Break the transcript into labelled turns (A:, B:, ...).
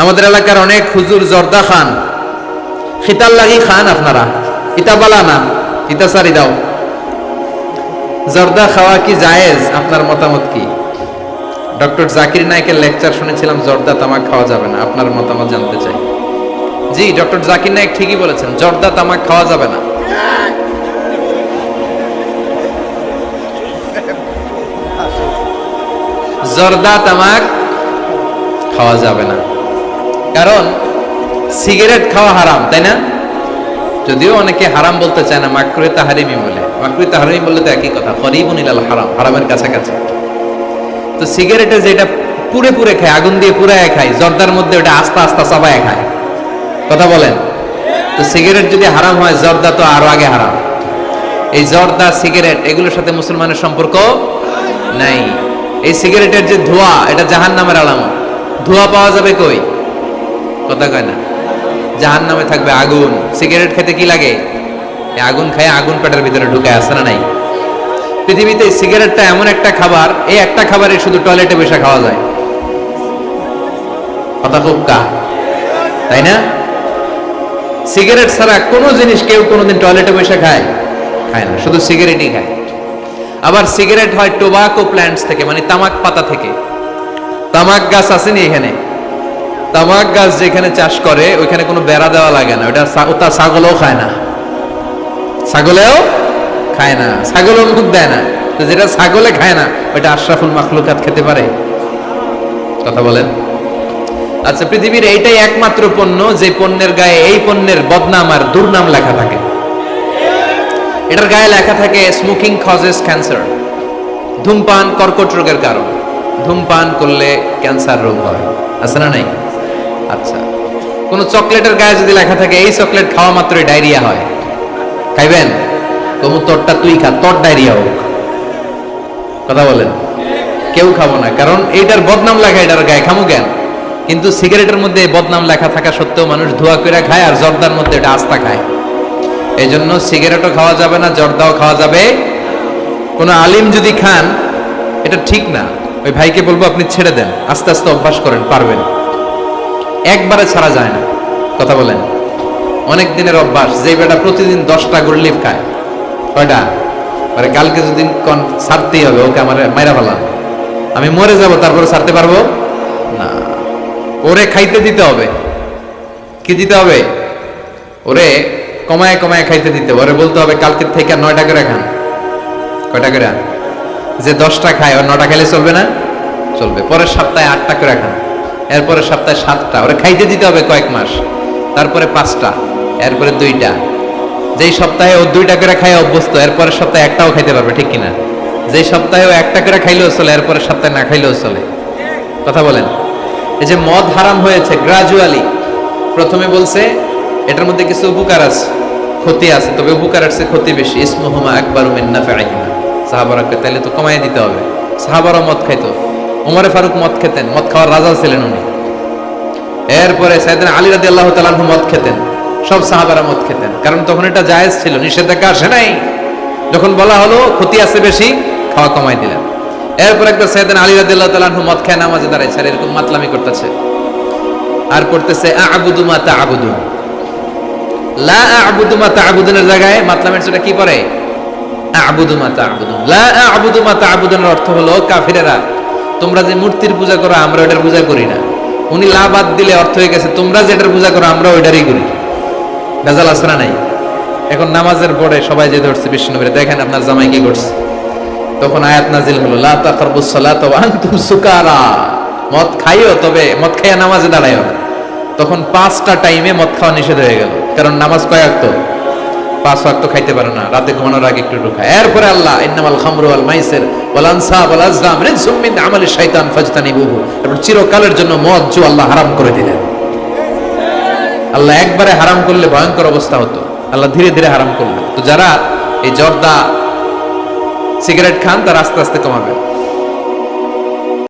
A: আমাদের এলাকার অনেক হুজুর জর্দা খান। খিতাল লাগি খান আপনারা। ইতা বালা না ইতা সারি দাও। জর্দা খাওয়া কি জায়েজ? আপনার মতামত কি? ডক্টর জাকির নায়কের লেকচার শুনেছিলাম, জর্দা তামাক খাওয়া যাবে না। আপনার মতামত জানতে চাই। জি, ডক্টর জাকির নায়ক ঠিকই বলেছেন, জর্দা তামাক খাওয়া যাবে না। জর্দা তামাক খাওয়া যাবে না। কারণ সিগারেট খাওয়া হারাম, তাই না? যদিও অনেকে হারাম বলতে চায় না, মাকরুে তাহারিমি বলে। মাকরুে তাহারিমি বললে তো একই কথা, করিবুন ইলাল হারাম, হারামের কাছাকাছি। তো সিগারেটে যেটা পুরে পুরে খায়, আগুন দিয়ে পুরায় খায়, জর্দার মধ্যে ওটা আস্তে আস্তে চাবায় খায়। কথা বলেন? তো সিগারেট যদি হারাম হয়, জর্দা তো আরও আগে হারাম। এই জর্দা, সিগারেট, এগুলোর সাথে মুসলমানের সম্পর্ক নাই। এই সিগারেটের যে ধোঁয়া, এটা জাহান নামের আলামত। ধোঁয়া পাওয়া যাবে কই? কথা কয় না। জাহান নামে থাকবে আগুন। সিগারেট খেতে কি লাগে? আগুন খায়, আগুন পেটের ভিতরে ঢুকে আসে না নাই? পৃথিবীতে সিগারেটটা এমন একটা খাবার, এই একটা খাবারে শুধু টয়লেটে বসে খাওয়া যায়। কথা খুব কা, তাই না? সিগারেট ছাড়া কোনো জিনিস কেউ কোনোদিন টয়লেটে বসে খায়? খায় না, শুধু সিগারেটই খায়। আবার সিগারেট হয় টোবাকো প্ল্যান্টস থেকে মানে তামাক পাতা থেকে। তামাক গাছ আসেনি এখানে? তামাক গাছ যেখানে চাষ করে, ওইখানে কোনো বেড়া দেওয়া লাগে না। ওটা ওটা ছাগলও খায় না। ছাগলেও খায় না। ছাগলও মুখ দেয় না। তো যেটা ছাগলে খায় না, ওইটা আশরাফুল মাখলুকাত খেতে পারে। কথা বলেন। আচ্ছা পৃথিবীর এইটাই একমাত্র পণ্য যে পণ্যের গায়ে এই পণ্যের বদনাম আর দুর্নাম লেখা থাকে। এটার গায়ে লেখা থাকে স্মোকিং কজেস ক্যান্সার ধূমপান কর্কট রোগের কারণ। ধূমপান করলে ক্যান্সার রোগ হয়। আছে না নাই? আচ্ছা। কোন চকলেটের গায়ে যদি লেখা থাকে, এই চকলেট খাওয়া মাত্রই ডায়রিয়া হয়। খাইবেন? তবু তোরটা তুই খা, তোর ডায়রিয়া হোক। কথা বলেন। কেউ খাব না, কারণ এইটার বদনাম লেখা এটার গায়ে খামু কেন? কিন্তু সিগারেটের মধ্যে বদনাম লেখা থাকা সত্ত্বেও মানুষ ধোয়া করে খায় আর জর্দার মধ্যে এটা আস্থা খায়। এই জন্য সিগারেটও খাওয়া যাবে না, জর্দাও খাওয়া যাবে। কোনো আলিম যদি খান, এটা ঠিক না। ওই ভাইকে বলব আপনি ছেড়ে দেন, আস্তে আস্তে অভ্যাস করেন, পারবেন। একবারে ছাড়া যায় না। কথা বলেন। অনেক দিনের অভ্যাস যে বেটা প্রতিদিন দশটা গরলিফ খায়। কয়টা? পরে কালকে যদি ছাড়তেই হবে, ওকে আমার মাইরা ফেলাম আমি মরে যাব, তারপরে ছাড়তে পারব? না। ওরে খাইতে দিতে হবে। কি দিতে হবে? ওরে কমায় কমায় খাইতে দিতে হবে। ওরে বলতে হবে কালকে থেকে নয়টা করে খান। কয়টা করে? যে দশটা খায়, ও নটা খেলে চলবে না? চলবে। পরের সপ্তাহে আটটা করে খান। এরপরের সপ্তাহে সাতটা। ওরে খাইতে দিতে হবে কয়েক মাস। তারপরে পাঁচটা, এরপরে দুইটা। যেই সপ্তাহে ও দুইটা করে খায় অভ্যস্ত, এরপরের সপ্তাহে একটাও খাইতে পারবে, ঠিক কিনা? যেই সপ্তাহে ও একটা করে খাইলেও চলে, এরপরের সপ্তাহে না খাইলেও চলে। কথা বলেন। এই যে মদ হারাম হয়েছে গ্রাজুয়ালি প্রথমে বলছে, এটার মধ্যে কিছু উপকার আছে, ক্ষতি আছে, তবে উপকার আছে ক্ষতি বেশি। ইসমুহুমা একবার মিন্না ফাইহিমা সাহাবারাকে তাহলে তো কমাই দিতে হবে। সাহাবারা মদ খাইতো। ওমরে ফারুক মদ খেতেন, মদ খাওয়ার রাজা ছিলেন উনি। এরপরে সাইদিন আলী রাদি আল্লাহ তালাহু মদ খেতেন, সব সাহাবারা মদ খেতেন। কারণ তখন এটা জায়েজ ছিল, নিষেধাজ্ঞা আসে নাই। যখন বলা হলো ক্ষতি আছে বেশি, খাওয়া কমাই দিলেন। এরপর একটা সাইদিন আলী রাদি আল্লাহ তালাহু মদ খায় নামাজে দাঁড়াইছে স্যার, এরকম মাতলামি করতেছে। আর করতেছে আবুদু মা তা আবুদু লা আবুদু মা তা আবুদুনের জায়গায় মাতলামের সেটা কি পড়ে? আবুদু মা তা আবুদুন লা আবুদু মা তা আবুদুনের অর্থ হলো কাফিরেরা তোমরা যে মূর্তির পূজা করো, আমরা ওটার পূজা করি না। উনি লা বাদ দিলে অর্থ হয়ে গেছে, তোমরা যেটার পূজা করো, আমরা ওইটারই করি। গাজাল আসরা নাই? এখন নামাজের পরে সবাই যে ধরছে বিষ্ণুবীরে দেখেন আপনার জামাই কি করছে। তখন আয়াত নাজিল হলো সুকারা। মদ খাইও, তবে মদ খাইয়া নামাজে দাঁড়াইও না। তখন পাঁচটা টাইমে মদ খাওয়া নিষেধ হয়ে গেল। কারণ নামাজ কয় ওয়াক্ত? পাঁচ ওয়াক্ত খাইতে পারে না, রাতে ঘুমানোর আগে একটু এরপরে আল্লাহ, ইন্নামাল খামরু ওয়াল মাইসির এরপর চিরকালের জন্য মদ জু আল্লাহ হারাম করে দিলেন। আল্লাহ একবারে হারাম করলে ভয়ঙ্কর অবস্থা হতো। আল্লাহ ধীরে ধীরে হারাম করলেন। তো যারা এই জর্দা সিগারেট খান, তারা আস্তে আস্তে কমাবে